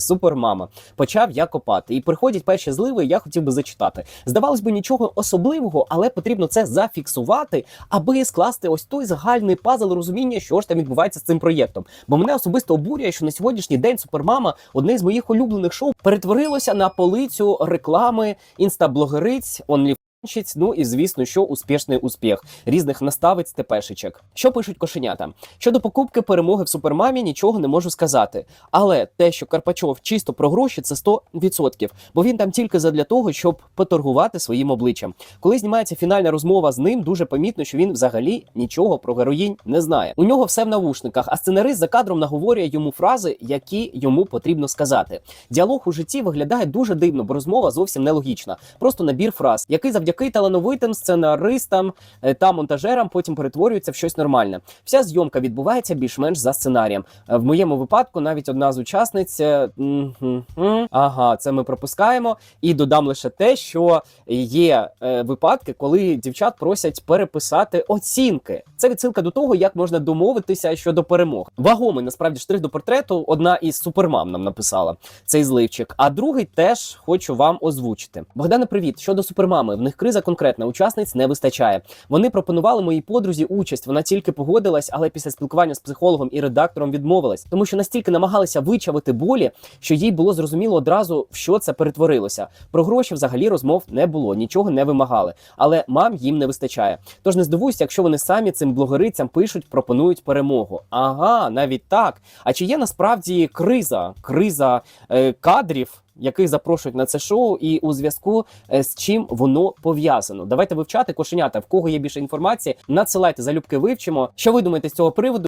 Супермама почав я копати, і приходять перші зливи. Я хотів би зачитати. Здавалось би, нічого особливого, але потрібно це зафіксувати, аби скласти ось той загальний пазл розуміння, що ж там відбувається з цим проєктом. Бо мене особисто обурює, що на сьогоднішній день Супермама, одне з моїх улюблених шоу, перетворилося на полицю реклами інстаблогериць, онлі. Ну і звісно, що успішний успіх різних наставиць тепешечок. Що пишуть кошенята? Щодо покупки перемоги в супермамі, нічого не можу сказати. Але те, що Карпачов чисто про гроші, це 100%. Бо він там тільки задля того, щоб поторгувати своїм обличчям. Коли знімається фінальна розмова з ним, дуже помітно, що він взагалі нічого про героїнь не знає. У нього все в навушниках, а сценарист за кадром наговорює йому фрази, які йому потрібно сказати. Діалог у житті виглядає дуже дивно, бо розмова зовсім нелогічна. Просто набір фраз, який завдяки талановитим сценаристам е, та монтажерам потім перетворюється в щось нормальне. Вся зйомка відбувається більш-менш за сценарієм. Е, В моєму випадку навіть одна з учасниць. е, Ага, це ми пропускаємо. І додам лише те, що є випадки, коли дівчат просять переписати оцінки. Це відсилка до того, як можна домовитися щодо перемог. Вагомий насправді штрих до портрету. Одна із супермам нам написала цей зливчик. А другий теж хочу вам озвучити. Богдане, привіт. Щодо супермами, в них криза конкретна. Учасниць не вистачає. Вони пропонували моїй подрузі участь. Вона тільки погодилась, але після спілкування з психологом і редактором відмовилась, тому що настільки намагалися вичавити болі, що їй було зрозуміло одразу, в що це перетворилося. Про гроші взагалі розмов не було, нічого не вимагали. Але мам їм не вистачає. Тож не здивуйся, якщо вони самі цим блогерицям пишуть, пропонують перемогу. Ага, навіть так. А чи є насправді криза, криза е, кадрів? Яких запрошують на це шоу, і у зв'язку е, з чим воно пов'язано? Давайте вивчати кошенята. В кого є більше інформації, надсилайте залюбки вивчимо. Що ви думаєте з цього приводу?